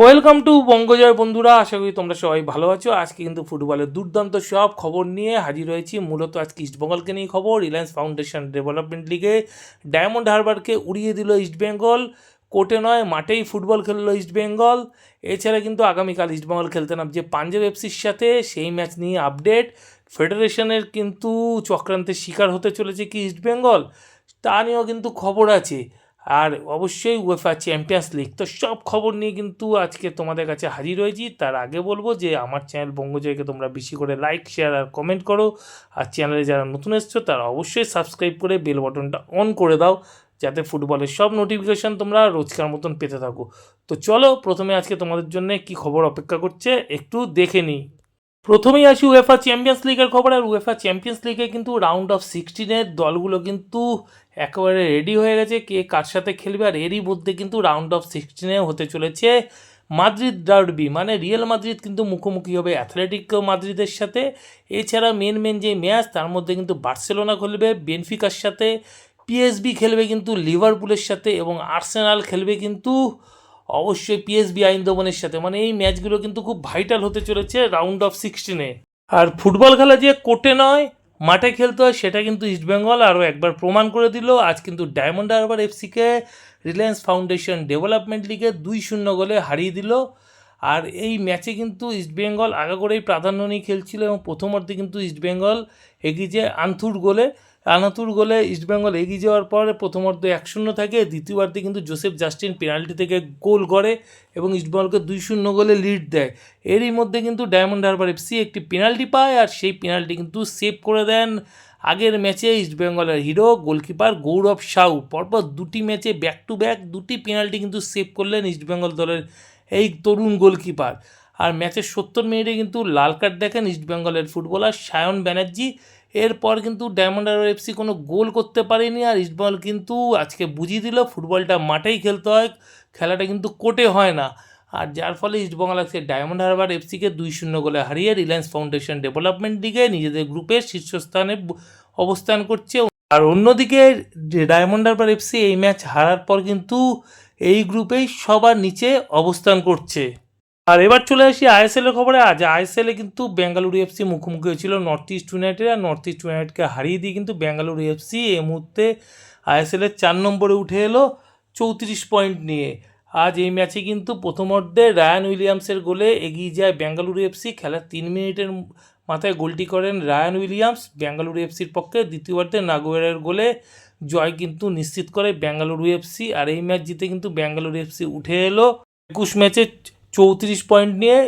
Welcome to বঙ্গজয় বন্ধুরা। আশা করি তোমরা সবাই ভালো আছো। আজকে কিন্তু ফুটবলের দুর্দান্ত সব খবর নিয়ে হাজির হয়েছি। মূলত আজকে ইস্টবেঙ্গলকে নিয়ে খবর। রিলায়েন্স ফাউন্ডেশন ডেভেলপমেন্ট লিগে ডায়মন্ড হারবারকে উড়িয়ে দিল ইস্টবেঙ্গল কোর্টে নয়, মাঠেই ফুটবল খেললো ইস্টবেঙ্গল এছাড়া কিন্তু আগামীকাল ইস্টবেঙ্গল খেলতে নামছে পাঞ্জাব এফসির সাথে। সেই ম্যাচ নিয়ে আপডেট ফেডারেশনের কিন্তু চক্রান্তের শিকার হতে চলেছে কি ইস্টবেঙ্গল তা নিয়েও কিন্তু খবর আছে। আর অবশ্যই উয়েফা চ্যাম্পিয়ন্স লিগ তো সব খবর নিয়ে কিন্তু আজকে তোমাদের কাছে হাজির হয়েছি। তার আগে বলব যে আমার চ্যানেল বঙ্গজয়কে তোমরা বেশি করে লাইক শেয়ার আর কমেন্ট করো। আর চ্যানেলে যারা নতুন এসছো, তারা অবশ্যই সাবস্ক্রাইব করে বেল বাটনটা অন করে দাও, যাতে ফুটবলের সব নোটিফিকেশান তোমরা রোজকার মতন পেতে থাকো। তো চলো প্রথমে আজকে তোমাদের জন্য কি খবর অপেক্ষা করছে, একটু দেখে নিই। প্রথমেই আসি উয়েফা চ্যাম্পিয়ন্স লিগের খবর। আর উয়েফা চ্যাম্পিয়ন্স লিগে কিন্তু রাউন্ড অফ সিক্সটিনের দলগুলো কিন্তু একেবারে রেডি হয়ে গেছে কে কার সাথে খেলবে আর এরই মধ্যে কিন্তু রাউন্ড অফ সিক্সটিনে হতে চলেছে মাদ্রিদ ডার্বি মানে রিয়েল মাদ্রিদ কিন্তু মুখোমুখি হবে অ্যাথলেটিক মাদ্রিদের সাথে। এছাড়া মেন মেন যে ম্যাচ তার মধ্যে কিন্তু বার্সেলোনা খেলবে বেনফিকার সাথে পিএসবি খেলবে কিন্তু লিভারপুলের সাথে এবং আর্সেনাল খেলবে কিন্তু অবশ্যই পিএসবি আইন্দবনের সাথে। মানে এই ম্যাচগুলো কিন্তু খুব ভাইটাল হতে চলেছে রাউন্ড অফ সিক্সটিনে আর ফুটবল খেলা যে কোর্টে নয় মাঠে খেলতে হয়, সেটা কিন্তু ইস্টবেঙ্গল আরও একবার প্রমাণ করে দিল। আজ কিন্তু ডায়মন্ড হারবার এফসিকে রিলায়েন্স ফাউন্ডেশন ডেভেলপমেন্ট লিগে দুই শূন্য গোলে হারিয়ে দিল। আর এই ম্যাচে কিন্তু ইস্টবেঙ্গল আগে করেই প্রাধান্য নিয়ে খেলছিল এবং প্রথমার্ধে কিন্তু ইস্টবেঙ্গল এগিয়ে যায় আন্থুর গোলে, আনাতুর গোলে ইস্টবেঙ্গল এগিয়ে যাওয়ার পরে প্রথমার্ধ এক শূন্য থাকে, দ্বিতীয়ার্ধে কিন্তু জোসেফ জাস্টিন পেনাল্টি থেকে গোল করে এবং ইস্টবেঙ্গলকে দুই শূন্য গোলে লিড দেয়। এরই মধ্যে কিন্তু ডায়মন্ড হারবার এফসি একটি পেনাল্টি পায় আর সেই পেনাল্টি কিন্তু সেভ করে দেন। আগের ম্যাচে ইস্টবেঙ্গলের হিরো, গোলকিপার গৌরব সাউ। পরপর দুটি ম্যাচে ব্যাক টু ব্যাক দুটি পেনাল্টি কিন্তু সেভ করলেন ইস্টবেঙ্গল দলের এই তরুণ গোলকিপার। আর ম্যাচের সত্তর মিনিটে কিন্তু লাল কার্ড দেখেন ইস্টবেঙ্গলের ফুটবলার সায়ন ব্যানার্জি। এরপর কিন্তু ডায়মন্ড হারবার এফসি কোনো গোল করতে পারেনি আর ইস্টবেঙ্গল কিন্তু আজকে বুঝিয়ে দিল ফুটবলটা মাঠেই খেলতে হয়, খেলাটা কিন্তু কোর্টে হয় না। আর যার ফলে ইস্টবেঙ্গল আজকে ডায়মন্ড হারবার এফসিকে দুই শূন্য গোলে হারিয়ে রিলায়েন্স ফাউন্ডেশন ডেভেলপমেন্ট দিকে নিজেদের গ্রুপের শীর্ষস্থানে অবস্থান করছে। আর অন্যদিকে ডায়মন্ড হারবার এফসি এই ম্যাচ হারার পর কিন্তু এই গ্রুপেই সবার নিচে অবস্থান করছে। আর এবার চলে আসি আইএসএল এর খবরে। আজ আইএসএল কিন্তু বেঙ্গালুরু এফসি মুখোমুখি হয়েছিল নর্থ ইস্ট ইউনাইটেড আর নর্থ ইস্ট ইউনাইটেডকে হারিয়ে দিয়ে কিন্তু বেঙ্গালুরু এফসি এই মুহূর্তে আইএসএল এর চার নম্বরে উঠে এলো চৌত্রিশ পয়েন্ট নিয়ে। আজ এই ম্যাচে কিন্তু প্রথমার্ধে রায়ান উইলিয়ামসের গোলে এগিয়ে যায় বেঙ্গালুরু এফসি খেলার তিন মিনিটের মাথায় গোলটি করেন রায়ান উইলিয়ামস। বেঙ্গালুরু এফসির পক্ষে দ্বিতীয়ার্ধে নাগোয়ারের গোলে জয় কিন্তু নিশ্চিত করে বেঙ্গালুরু এফসি আর এই ম্যাচ জিতে কিন্তু বেঙ্গালুরু এফসি উঠে এলো। একুশ ম্যাচে চৌত্রিশ পয়েন্ট নিয়ে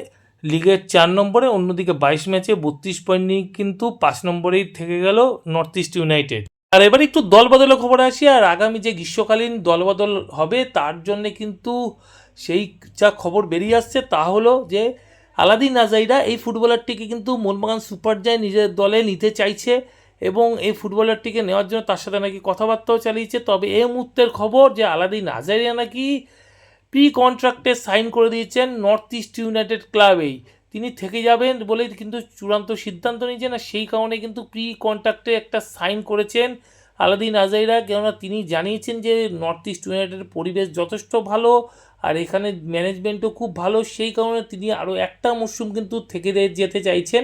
লিগের চার নম্বরে, অন্যদিকে বাইশ ম্যাচে বত্রিশ পয়েন্ট নিয়ে কিন্তু পাঁচ নম্বরেই থেকে গেল নর্থ ইস্ট ইউনাইটেড আর এবার একটু দল বদলের খবর আসি, আর আগামী যে গ্রীষ্মকালীন দলবদল হবে, তার জন্য কিন্তু সেই যা খবর বেরিয়ে আসছে তা হলো যে আলাদিন নাজাইরা এই ফুটবলারটিকে কিন্তু মোহনবাগান সুপার জায় নিজের দলে নিতে চাইছে। এবং এই ফুটবলারটিকে নেওয়ার জন্য তার সাথে নাকি কথাবার্তাও চালিয়েছে। তবে এই মুহূর্তের খবর যে আলাদিন আজারিয়া নাকি প্রি কন্ট্রাক্টে সাইন করে দিয়েছেন নর্থ ইস্ট ইউনাইটেড ক্লাবেই তিনি থেকে যাবেন বলেই কিন্তু চূড়ান্ত সিদ্ধান্ত নিয়েছেন আর সেই কারণে কিন্তু প্রি কন্ট্রাক্টে একটা সাইন করেছেন আলাদিন আজাইরা কেননা তিনি জানিয়েছেন যে নর্থ ইস্ট ইউনাইটেডের পরিবেশ যথেষ্ট ভালো আর এখানে ম্যানেজমেন্টও খুব ভালো। সেই কারণে তিনি আরও একটা মরশুম কিন্তু থেকে যেতে চাইছেন।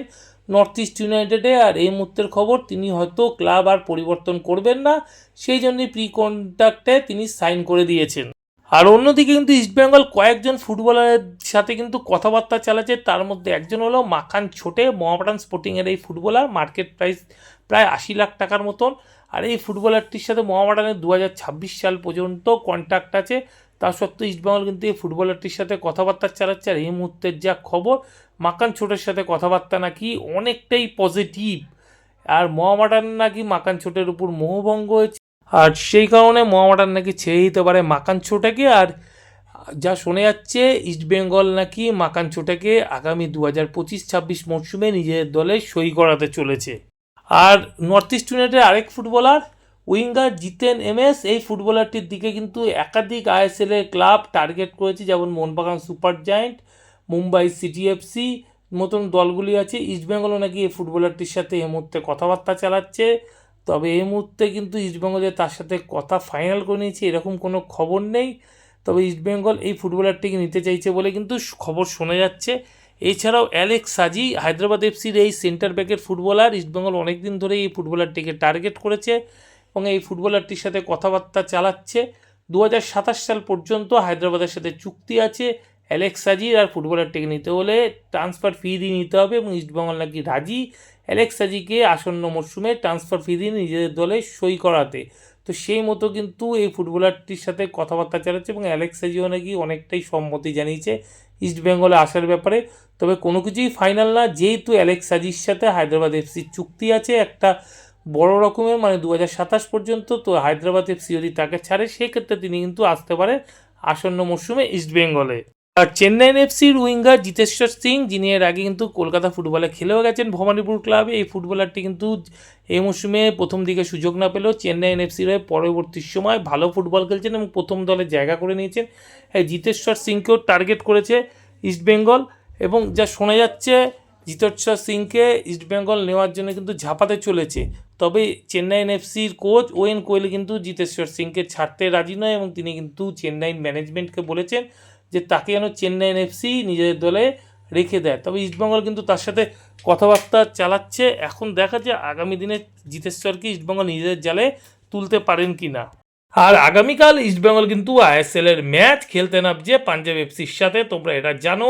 নর্থ ইস্ট ইউনাইটেডে আর এই মুহূর্তের খবর তিনি হয়তো ক্লাব আর পরিবর্তন করবেন না, সেই জন্যই প্রি কন্ট্রাক্টে তিনি সাইন করে দিয়েছেন। আর অন্যদিকে কিন্তু ইস্টবেঙ্গল কয়েকজন ফুটবলারের সাথে কিন্তু কথাবার্তা চালাচ্ছে, তার মধ্যে একজন হলো মাখান ছোটে মোহামেডান স্পোর্টিংয়ের এই ফুটবলার মার্কেট প্রাইস প্রায় আশি লাখ টাকার মতন। আর এই ফুটবলারটির সাথে মোহামেডানের দু সাল পর্যন্ত কন্ট্যাক্ট আছে তা সত্ত্বেও ইস্টবেঙ্গল কিন্তু এই ফুটবলারটির সাথে কথাবার্তা চালাচ্ছে। আর এই মুহূর্তের যা খবর, মাকান ছোটের সাথে কথাবার্তা নাকি অনেকটাই পজিটিভ আর মোহামেডান নাকি মাকান ছোটের উপর মোহভঙ্গ হয়েছে। আর সেই কারণে মোহামেডান নাকি ছেড়ে দিতে পারে মাকান ছোটাকে। আর যা শোনা যাচ্ছে ইস্টবেঙ্গল নাকি মাকান ছোটাকে আগামী দু হাজার পঁচিশ ছাব্বিশ মরশুমে নিজের দলে সই করাতে চলেছে। আর নর্থ ইস্ট ইউনাইটেড আরেক ফুটবলার উইঙ্গার জিতেন এমএস। এই ফুটবলারটির দিকে কিন্তু একাধিক আইএসএল এর ক্লাব টার্গেট করেছে, যেমন Mohun Bagan super giant, Mumbai city FC মতন দলগুলি আছে। ইস্টবেঙ্গলও নাকি এই ফুটবলারটির সাথে এই মুহূর্তে কথাবার্তা চালাচ্ছে। তবে এই মুহূর্তে কিন্তু ইস্টবেঙ্গল তার সাথে কথা ফাইনাল করে নিয়েছে, এরকম কোনো খবর নেই। তবে ইস্টবেঙ্গল এই ফুটবলারটিকে নিতে চাইছে বলে কিন্তু খবর শোনা যাচ্ছে। এছাড়াও অ্যালেক্স সাজি, হায়দ্রাবাদ এফসির এই সেন্টার ব্যাকের ফুটবলার। ইস্টবেঙ্গল অনেক দিন ধরেই এই ফুটবলারটিকে টার্গেট করেছে। এবং এই ফুটবলারটির সাথে কথাবার্তা চালাচ্ছে। দু হাজার সাতাশ সাল পর্যন্ত হায়দ্রাবাদের সাথে চুক্তি আছে। অ্যালেক্স সাজির আর ফুটবলারটিকে নিতে হলে ট্রান্সফার ফি দিয়ে নিতে হবে এবং ইস্টবেঙ্গল নাকি রাজি। অ্যালেক্স সাজিকে আসন্ন মরশুমে ট্রান্সফার ফি দিয়ে নিজেদের দলে সই করাতে। তো সেই মতো কিন্তু এই ফুটবলারটির সাথে কথাবার্তা চালাচ্ছে এবং অ্যালেক্স সাজিও নাকি অনেকটাই সম্মতি জানিয়েছে ইস্ট বেঙ্গলে আসার ব্যাপারে। তবে কোনো কিছুই ফাইনাল না। যেহেতু অ্যালেক্স সাজির সাথে হায়দ্রাবাদ এফসির চুক্তি আছে, একটা বড় রকমের মানে দু পর্যন্ত তো হায়দ্রাবাদ এফসি যদি তাকে ছাড়ে, সেক্ষেত্রে তিনি কিন্তু আসতে পারেন আসন্ন মরশুমে ইস্ট বেঙ্গলে আর চেন্নাইন এফসির উইঙ্গার জিতেশ্বর সিং, যিনি এর আগে কিন্তু কলকাতা ফুটবলে খেলেও গেছেন ভবানীপুর ক্লাবে, এই ফুটবলারটি কিন্তু এই মৌসুমে প্রথম দিকে সুযোগ না পেলেও চেন্নাইন এফসির হয়ে পরবর্তী সময় ভালো ফুটবল খেলছেন এবং প্রথম দলে জায়গা করে নিয়েছেন। এই জিতেশ্বর সিংকেও টার্গেট করেছে ইস্টবেঙ্গল এবং যা শোনা যাচ্ছে জিতেশ্বর সিংকে ইস্টবেঙ্গল নেওয়ার জন্য কিন্তু ঝাঁপাতে চলেছে। তবে চেন্নাইন এফসির কোচ ওয়েন কোহলি কিন্তু জিতেশ্বর সিংকে ছাড়তে রাজি নয় এবং তিনি কিন্তু চেন্নাইন ম্যানেজমেন্টকে বলেছেন যে তাকে যেন চেন্নাইন এফসি নিজেদের দলে রেখে দেয়। তবে ইস্টবেঙ্গল কিন্তু তার সাথে কথাবার্তা চালাচ্ছে। এখন দেখা যায় আগামী দিনে জিতেশ্বরকে ইস্টবেঙ্গল নিজেদের জালে তুলতে পারেন কি না আর আগামীকাল ইস্টবেঙ্গল কিন্তু আইএসএল এর ম্যাচ খেলতে নামছে পাঞ্জাব এফসির সাথে। তোমরা এটা জানো।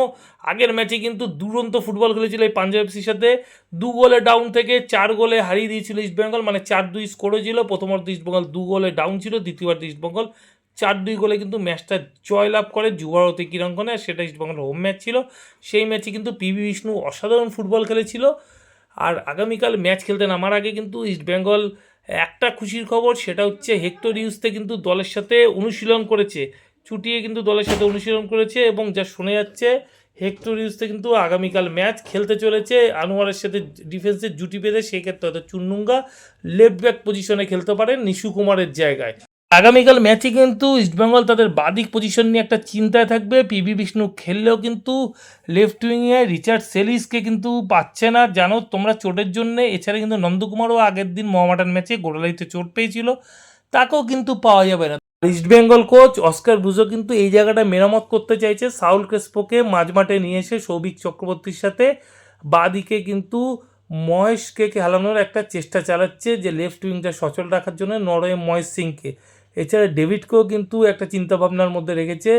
আগের ম্যাচে কিন্তু দুরন্ত ফুটবল খেলেছিল এই পাঞ্জাব এফসির সাথে। দু গোলে ডাউন থেকে চার গোলে হারিয়ে দিয়েছিল ইস্টবেঙ্গল মানে চার দুই স্কোরও ছিল। প্রথমত ইস্টবেঙ্গল দু গোলে ডাউন ছিল দ্বিতীয়বার ইস্টবেঙ্গল চার দুই গোলে কিন্তু ম্যাচটা জয়লাভ করে যুবভারতী ক্রীড়াঙ্গনে, আর সেটা ইস্টবেঙ্গল হোম ম্যাচ ছিল। সেই ম্যাচে কিন্তু পিভি বিষ্ণু অসাধারণ ফুটবল খেলেছিল। আর আগামীকাল ম্যাচ খেলতে নামার আগে কিন্তু ইস্টবেঙ্গল একটা খুশির খবর সেটা হচ্ছে হেক্টর ইউসতে কিন্তু দলের সাথে অনুশীলন করেছে। ছুটিয়ে কিন্তু দলের সাথে অনুশীলন করেছে এবং যা শোনা যাচ্ছে হেক্টর ইউসতে কিন্তু আগামীকাল ম্যাচ খেলতে চলেছে। আনোয়ারের সাথে ডিফেন্সের জুটি বেঁধে, সেক্ষেত্রে হয়তো চুন্নুঙ্গা লেফট ব্যাক পজিশনে খেলতে পারেন নিশু কুমারের জায়গায়। আগামীকাল ম্যাচে কিন্তু ইস্টবেঙ্গল তাদের বাদিক পজিশন নিয়ে একটা চিন্তায় থাকবে। পিভি বিষ্ণু খেললেও কিন্তু লেফট উইংয়ে রিচার্ড সেলিসকে কিন্তু পাচ্ছে না। জানো, তোমরা চোটের জন্য, এছাড়া কিন্তু নন্দকুমারও আগের দিন মোহামেডান ম্যাচে গোড়ালাইতে চোট পেয়েছিল। তাকেও কিন্তু পাওয়া যাবে না। ইস্টবেঙ্গল কোচ অস্কার ব্রুজো কিন্তু এই জায়গাটা মেরামত করতে চাইছে। সাউল ক্রেসপোকে মাঝমাঠে নিয়ে এসে সৌভিক চক্রবর্তীর সাথে বাদিকে কিন্তু মহেশকে খেলানোর একটা চেষ্টা চালাচ্ছে যে লেফট উইংটা সচল রাখার জন্য নরওয়ে মহেশ সিংকে। এছাড়া ডেভিডকেও কিন্তু একটা চিন্তাভাবনার মধ্যে রেখেছে,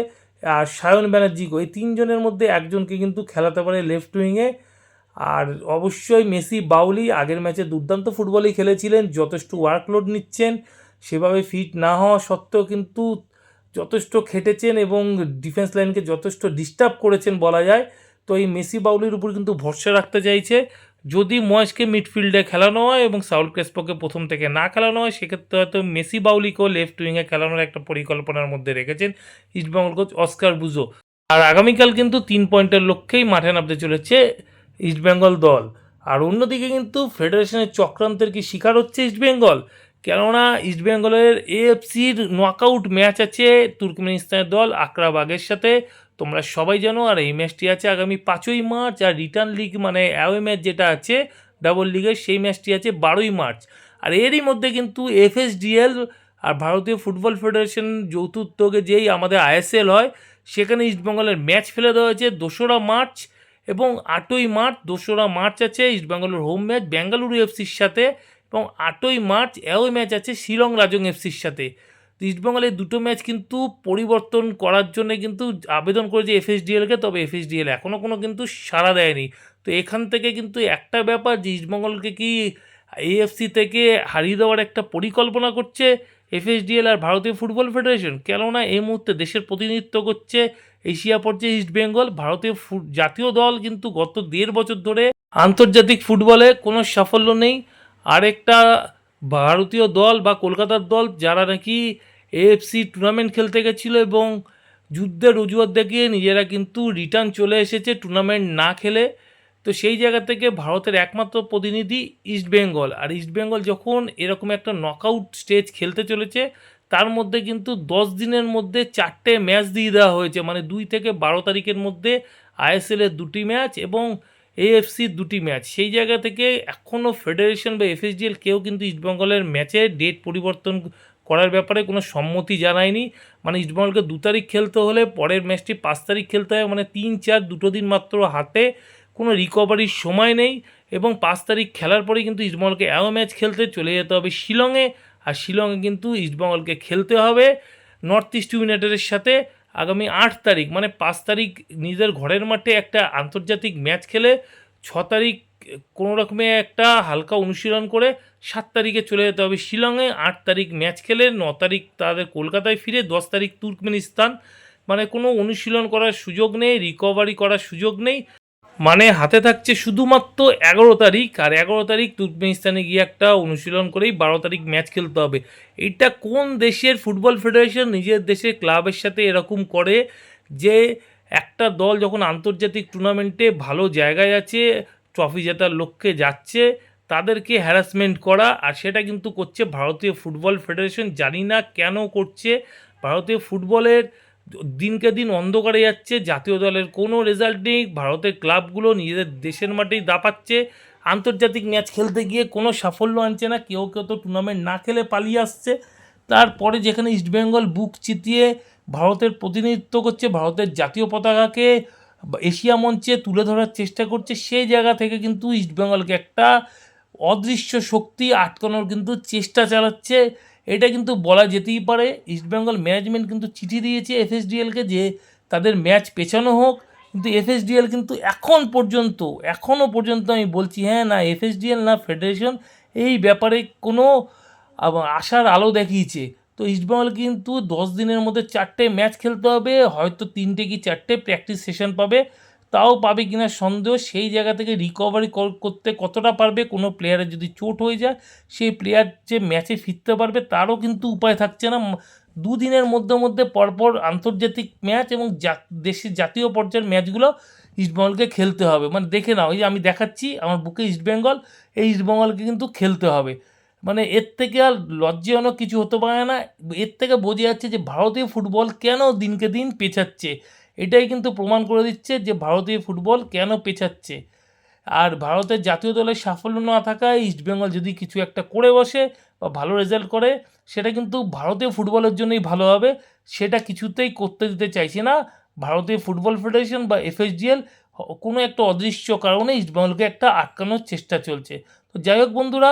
আর সায়ন ব্যানার্জিকেও এই তিনজনের মধ্যে একজনকে কিন্তু খেলাতে পারে লেফট উইংয়ে। আর অবশ্যই মেসি, বাউলি আগের ম্যাচে দুর্দান্ত ফুটবলই খেলেছিলেন, যথেষ্ট ওয়ার্কলোড নিচ্ছেন, সেভাবে ফিট না হওয়া সত্ত্বেও কিন্তু যথেষ্ট খেটেছেন এবং ডিফেন্স লাইনকে যথেষ্ট ডিস্টার্ব করেছেন বলা যায়। তো এই মেসি, বাউলির উপর কিন্তু ভরসা রাখতে চাইছে। যদি মহেশকে মিডফিল্ডে খেলানো হয় এবং সাউল ক্রেসপোকে প্রথম থেকে না খেলানো হয়, সেক্ষেত্রে হয়তো মেসি বাউলিকেও লেফট উইংয়ে খেলানোর একটা পরিকল্পনার মধ্যে রেখেছেন ইস্টবেঙ্গল কোচ অস্কার বুজো আর আগামীকাল কিন্তু তিন পয়েন্টের লক্ষ্যেই মাঠে নামতে চলেছে ইস্টবেঙ্গল দল। আর অন্যদিকে কিন্তু ফেডারেশনের চক্রান্তের কি শিকার হচ্ছে ইস্টবেঙ্গল কেননা ইস্টবেঙ্গলের এএফসির নকআউট ম্যাচ আছে তুর্কমেনিস্তানের দল আকরাবাগের সাথে। তোমরা সবাই জানো, আর এই ম্যাচটি আছে আগামী পাঁচই মার্চ, আর রিটার্ন লিগ মানে অ্যাওয়ে ম্যাচ যেটা আছে ডাবল লিগের সেই ম্যাচটি আছে বারোই মার্চ। আর এরই মধ্যে কিন্তু এফএসডিএল আর ভারতীয় ফুটবল ফেডারেশন যৌথ উদ্যোগে যেই আমাদের আইএসএল হয়, সেখানে ইস্টবেঙ্গলের ম্যাচ ফেলে দেওয়া হয়েছে দোসরা মার্চ এবং আটই মার্চ, দোসরা মার্চ আছে ইস্টবেঙ্গলের হোম ম্যাচ বেঙ্গালুরু এফসির সাথে এবং আটই মার্চ অ্যাওয়ে ম্যাচ আছে শিলং রাজং এফসির সাথে। ইস্টবেঙ্গলের দুটো ম্যাচ কিন্তু পরিবর্তন করার জন্য কিন্তু আবেদন করেছে এফএসডিএলকে তবে এফএসডিএল এখনও কোনো কিন্তু সাড়া দেয়নি। তো এখান থেকে কিন্তু একটা ব্যাপার যে ইস্টবেঙ্গলকে কি এএফসি থেকে হারিয়ে দেওয়ার একটা পরিকল্পনা করছে এফএসডিএল আর ভারতীয় ফুটবল ফেডারেশন? কেননা এই মুহূর্তে দেশের প্রতিনিধিত্ব করছে এশিয়া পর্যায়ে ইস্টবেঙ্গল। ভারতীয় জাতীয় দল কিন্তু গত দেড় বছর ধরে আন্তর্জাতিক ফুটবলে কোনো সাফল্য নেই। আরেকটা ভারতীয় দল বা কলকাতার দল, যারা নাকি এএফসি টুর্নামেন্ট খেলতে গেছিল এবং যুদ্ধের অজুহাত দেখিয়ে নিজেরা কিন্তু রিটার্ন চলে এসেছে টুর্নামেন্ট না খেলে। তো সেই জায়গা থেকে ভারতের একমাত্র প্রতিনিধি ইস্টবেঙ্গল আর ইস্টবেঙ্গল যখন এরকম একটা নকআউট স্টেজ খেলতে চলেছে, তার মধ্যে কিন্তু দশ দিনের মধ্যে চারটে ম্যাচ দিয়ে দেওয়া হয়েছে। মানে দুই থেকে বারো তারিখের মধ্যে আইএসএলের দুটি ম্যাচ এবং এএফসির দুটি ম্যাচ সেই জায়গা থেকে এখনও ফেডারেশন বা এফএসডিএল কেউ কিন্তু ইস্টবেঙ্গলের ম্যাচে ডেট পরিবর্তন করার ব্যাপারে কোনো সম্মতি জানায়নি। মানে ইস্টবেঙ্গলকে দু তারিখ খেলতে হলে পরের ম্যাচটি পাঁচ তারিখ খেলতে হবে মানে তিন চার দুটো দিন মাত্র হাতে কোনো রিকভারির সময় নেই এবং পাঁচ তারিখ খেলার পরেই কিন্তু ইস্টবেঙ্গলকে এও ম্যাচ খেলতে চলে যেতে হবে শিলংয়ে। আর শিলংয়ে কিন্তু ইস্টবেঙ্গলকে খেলতে হবে নর্থ ইস্ট ইউনাইটেডের সাথে আগামী আট তারিখ। মানে পাঁচ তারিখ নিজের ঘরের মাঠে একটা আন্তর্জাতিক ম্যাচ খেলে ছ তারিখ কোনো রকমে একটা হালকা অনুশীলন করে সাত তারিখে চলে যেতে হবে। শিলংয়ে আট তারিখ ম্যাচ খেলে, ন তারিখ তাদের কলকাতায় ফিরে, দশ তারিখ তুর্কমেনিস্তান। মানে কোনো অনুশীলন করার সুযোগ নেই রিকভারি করার সুযোগ নেই। মানে হাতে থাকছে শুধুমাত্র এগারো তারিখ, আর এগারো তারিখ তুর্কমেনিস্তানে গিয়ে একটা অনুশীলন করেই বারো তারিখ ম্যাচ খেলতে হবে। এটা কোন দেশের ফুটবল ফেডারেশন, নিজের দেশের ক্লাবের সাথে এরকম করে যে একটা দল যখন আন্তর্জাতিক টুর্নামেন্টে ভালো জায়গায় আছে ট্রফি জেতার লক্ষ্যে যাচ্ছে, তাদেরকে হ্যারাসমেন্ট করা, আর সেটা কিন্তু করছে ভারতীয় ফুটবল ফেডারেশন জানি না কেন করছে। ভারতীয় ফুটবলের দিনকে দিন অন্ধকারে যাচ্ছে, জাতীয় দলের কোনো রেজাল্ট নেই, ভারতের ক্লাবগুলো নিজেদের দেশের মাঠেই দাপাচ্ছে। আন্তর্জাতিক ম্যাচ খেলতে গিয়ে কোনো সাফল্য আনছে না, কেউ কেউ তো টুর্নামেন্ট না খেলে পালিয়ে আসছে। তারপরে যেখানে ইস্টবেঙ্গল বুক চিতিয়ে ভারতের প্রতিনিধিত্ব করছে, ভারতের জাতীয় পতাকাকে এশিয়া মঞ্চে তুলে ধরার চেষ্টা করছে, সেই জায়গা থেকে কিন্তু ইস্টবেঙ্গলকে একটা অদৃশ্য শক্তি আটকানোর কিন্তু চেষ্টা চালাচ্ছে। এটা কিন্তু বলা যেতেই পারে ইস্টবেঙ্গল ম্যানেজমেন্ট কিন্তু চিঠি দিয়েছে এফএসডিএলকে যে তাদের ম্যাচ পেছানো হোক, কিন্তু এফএসডিএল কিন্তু এখন পর্যন্ত এখনও পর্যন্ত আমি বলছি হ্যাঁ না এফএসডিএল না ফেডারেশন এই ব্যাপারে কোনো আশার আলো দেখিয়েছে। তো ইস্টবেঙ্গল কিন্তু দশ দিনের মধ্যে চারটে ম্যাচ খেলতে হবে, হয়তো তিনটে কি চারটে প্র্যাকটিস সেশন পাবে, তাও পাবে কিনা সন্দেহ, সেই জায়গা থেকে রিকভারি করতে কতটা পারবে, কোনো প্লেয়ারের যদি চোট হয়ে যায়, সেই প্লেয়ার যে ম্যাচে ফিরতে পারবে, তারও কিন্তু উপায় থাকছে না। দুদিনের মধ্যে মধ্যে পরপর আন্তর্জাতিক ম্যাচ এবং দেশের জাতীয় পর্যায়ের ম্যাচগুলো ইস্টবেঙ্গলকে খেলতে হবে। মানে দেখে নাও, এই যে আমি দেখাচ্ছি, আমার বুকে ইস্টবেঙ্গল এই ইস্টবেঙ্গলকে কিন্তু খেলতে হবে। মানে এর থেকে আর লজ্জাজনক কিছু হতে পারে না। এর থেকে বোঝা যাচ্ছে যে ভারতীয় ফুটবল কেন দিনকে দিন পেছাচ্ছে। এটাই কিন্তু প্রমাণ করে দিচ্ছে যে ভারতীয় ফুটবল কেন পেছাচ্ছে। আর ভারতের জাতীয় দলের সাফল্য না থাকায় ইস্টবেঙ্গল যদি কিছু একটা করে বসে বা ভালো রেজাল্ট করে, সেটা কিন্তু ভারতীয় ফুটবলের জন্যই ভালো হবে। সেটা কিছুতেই করতে দিতে চাইছে না ভারতীয় ফুটবল ফেডারেশন বা এফএসডিএল কোনো একটা অদৃশ্য কারণে ইস্টবেঙ্গলকে একটা আটকানোর চেষ্টা চলছে। তো যাই হোক বন্ধুরা